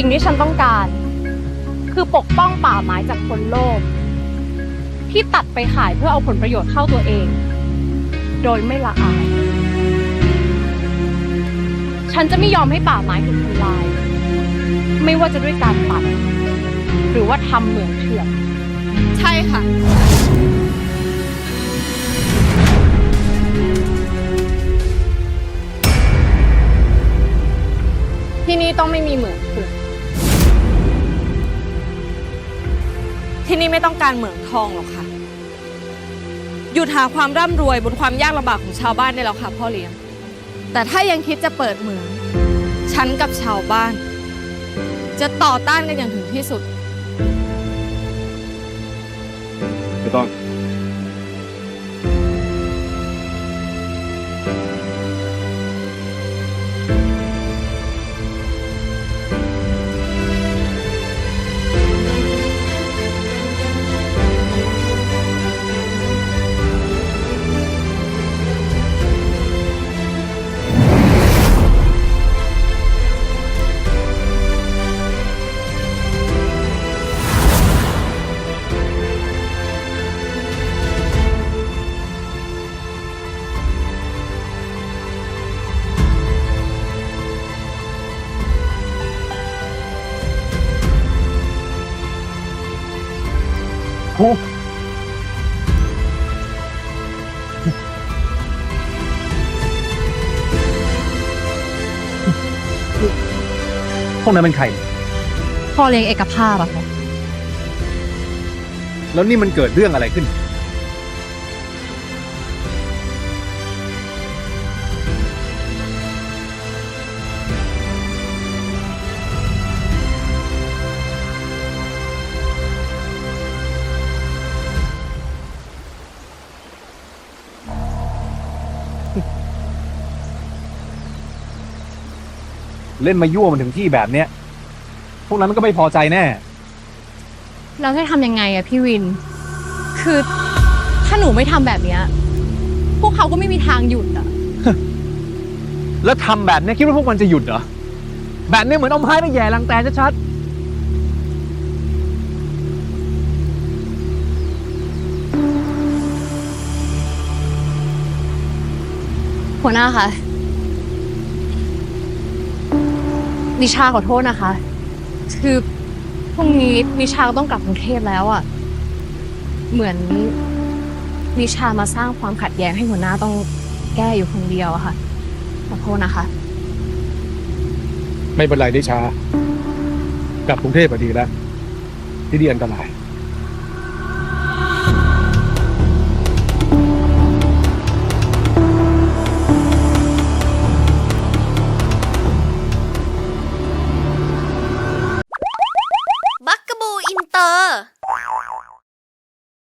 สิ่งที่ฉันต้องการ คือปกป้องป่าไม้จากคนโลภที่ตัดไปขายเพื่อเอาผลประโยชน์เข้าตัวเอง โดยไม่ละอาย ฉันจะไม่ยอมให้ป่าไม้ถูกทำลาย ไม่ว่าจะด้วยการตัด หรือว่าทำเหมืองเถื่อนใช่ค่ะ ที่นี่ต้องไม่มีเหมืองเถื่อน ที่นี่ไม่ต้องการเหมืองทองหรอกค่ะ หยุดหาความร่ำรวยบนความยากลำบากของชาวบ้านได้แล้วค่ะพ่อเลี้ยง แต่ถ้ายังคิดจะเปิดเหมือง ฉันกับชาวบ้าน จะต่อต้านกันอย่างถึงที่สุด ไม่ต้อง ครูพวกนั้นเป็นใคร พ่อเลี้ยงเอกภาพอะค่ะ แล้วนี่มันเกิดเรื่องอะไรขึ้น เล่นมายั่วมันถึงที่แบบเนี้ย พวกนั้นมันก็ไม่พอใจแน่แล้วจะทำยังไงอะพี่วิน คือถ้าหนูไม่ทำแบบเนี้ย พวกเขาก็ไม่มีทางหยุดอะแล้วทำแบบเนี้ยคิดว่าพวกมันจะหยุดเหรอ แบบเนี้ยเหมือนเอาไม้ไปแย่รังแตนชัดหัวหน้าคะ นิชาขอโทษนะคะ คือพรุ่งนี้นิชาต้องกลับกรุงเทพแล้วอะเหมือนนิชามาสร้างความขัดแย้งให้หัวหน้าต้องแก้อยู่คนเดียวอะค่ะ ขอโทษนะคะ ไม่เป็นไรนิชากลับกรุงเทพพอดีแล้ว ที่นี่อันตราย